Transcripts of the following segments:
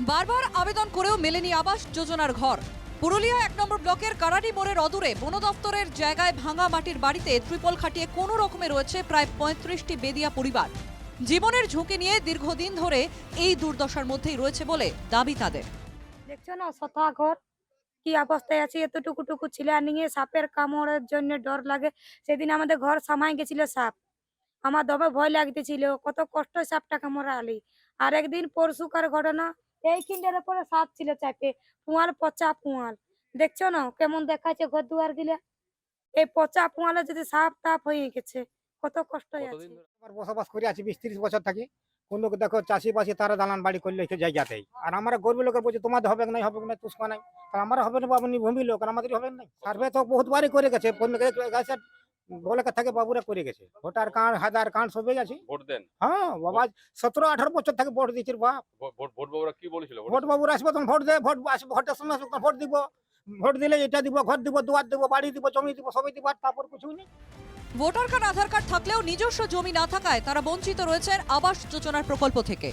বারবার আবেদন করেও মেলেনি আবাস যোজনার ঘর। পুরুলিয়া এক নম্বর ব্লকের কারাটি মোড়ের অদূরে বন দপ্তরের জায়গায় ভাঙা মাটির বাড়িতে ত্রিপল খাটিয়ে কোনো রকমে রয়েছে প্রায় পঁয়ত্রিশটি বেদিয়া পরিবার। জীবনের ঝুঁকি নিয়ে দীর্ঘদিন ধরে এই দুর্দশার মধ্যেই রয়েছে বলে দাবি তাদের। দেখছ না ঘর? কি অবস্থায় আছে? এতটুকু টুকু ছিল নিয়ে সাপের কামড়ের জন্য ডর লাগে। সেদিন আমাদের ঘর সামাই গেছিল সাপ। আমার দমে ভয় লাগতেছিল। কত কষ্ট সাপটা কামড়া আলি আর একদিন পরশুকার ঘটনা এই কিন্ডের উপরে সাপ ছিল চাপে পুয়াল পচা পুয়াল দেখছ না কেমন দেখাচ্ছে ঘর দুয়ার গিলা? এই পচা পুয়ালে যদি সাপ তাপ হয়ে গেছে কত কষ্ট আছে। বসবাস করে আছি বিশ ত্রিশ বছর থাকি। কোন লোক দেখো চাষি বাসি তারা দালান বাড়ি করলে সেই জায়গাতেই। আর আমরা গরিব লোকের বলছে তোমাদের হবে না হবে না তুষ্কা নাই? আমার হবে না আপনি ভূমি লোক আমাদের হবে না সার্ভে তো বহুতবারই করে গাছে বলেকে থাকে বাবুরা করে গেছে। ভোটার কার্ড হাজার কার্ড সবই আছে ভোট দেন? হ্যাঁ বাবা সতেরো আঠারো বছর থেকে ভোট দিচ্ছি বাপ। ভোট বাবুরা কি বলেছিল? ভোট বাবুরা আসবে তখন ভোট দেয় ভোট আসবে ভোটের সময় আসবে ভোট দিব। ভোট দিলে এটা দিব ঘর দিব দুয়ার দিব বাড়ি দিব জমি দিব সবই দিব আর তারপর কিছুই নেই। ভোটার কার্ড আধার কার্ড থাকলেও নিজস্ব জমি না থাকায় তারা বঞ্চিত রয়েছেন আবাস যোজনার প্রকল্প থেকে।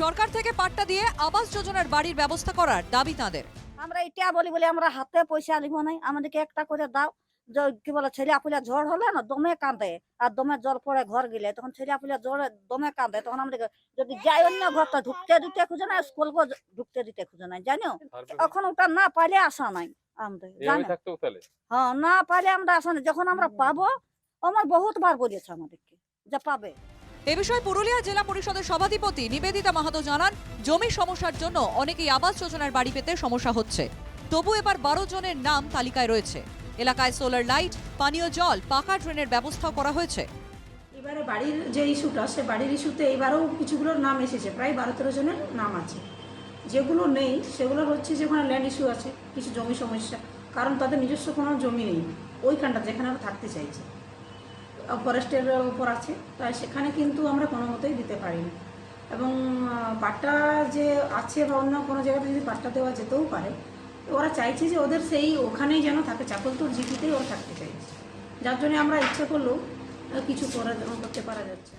সরকার থেকে পাট্টা দিয়ে আবাস যোজনার বাড়ির ব্যবস্থা করার দাবি তাদের। আমরা এটা বলি বলে আমরা হাতে পয়সা নিব নাই আমাদেরকে একটা করে দাও। কি বলে ছেলে আপুলা ঝড় হলে না দমে কাঁদে আর দমে জল পড়ে ঘর গেলে। তখন ছেলে আপুলা জ্বরে দমে কাঁদে তখন আমাদেরকে যদি যাই অন্য ঘরটা ঢুকতে দিতে খুঁজে না স্কুলকে ঢুকতে দিতে খুঁজে নাই জানো? এখন ওটা না পাইলে আসা নাই আমাদের হ্যাঁ না পাইলে আমরা আসা নাই। যখন আমরা পাবো আমার বহুত বার বলেছে আমাদেরকে যে পাবে। এ বিষয়ে পুরুলিয়া জেলা পরিষদের সভাধিপতি নিবেদিতা মাহাতো জানান জমি সমস্যার জন্য অনেকেই আবাস যোজনার বাড়ি পেতে সমস্যা হচ্ছে। তবু এবার বারো জনের নাম তালিকায় রয়েছে। এলাকায় সোলার লাইট, পানীয় জল, পাকা ড্রেনের ব্যবস্থা করা হয়েছে। এবারে বাড়ির যে ইস্যুটা, সে বাড়ির ইস্যুতে এবারেও কিছুগুলোর নাম এসেছে, প্রায় বারো তেরো জনের নাম আছে। যেগুলো নেই, সেগুলো হচ্ছে যে ওখানে ল্যান্ড ইস্যু আছে, কিছু জমি সমস্যা, কারণ তাদের নিজস্ব কোনো জমি নেই, ওইখানটা যেখানে থাকতে চাইছে। ফরেস্টের ওপর আছে, তাই সেখানে কিন্তু আমরা কোনো মতেই দিতে পারি না এবং পাট্টা যে আছে বা অন্য কোনো জায়গাতে যদি পাট্টা দেওয়া যেতেও পারে ওরা চাইছে যে ওদের সেই ওখানেই যেন থাকে চাকলতুর জিপিতেই ওরা থাকতে চাইছে। যার জন্য আমরা ইচ্ছে করলেও আহ, কিছু করা করতে পারা যাচ্ছে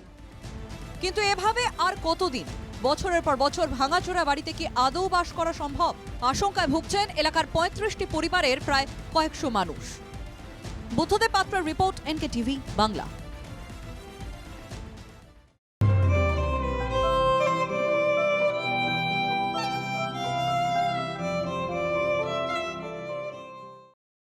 কিন্তু এভাবে আর কতদিন? বছরের পর বছর ভাঙাচোরা বাড়িতে কি আদৌ বাস করা সম্ভব? আশঙ্কায় ভুগছেন এলাকার পঁয়ত্রিশটি পরিবারের প্রায় কয়েকশো মানুষ। বুদ্ধদেব পাত্রের রিপোর্ট এনকে টিভি বাংলা।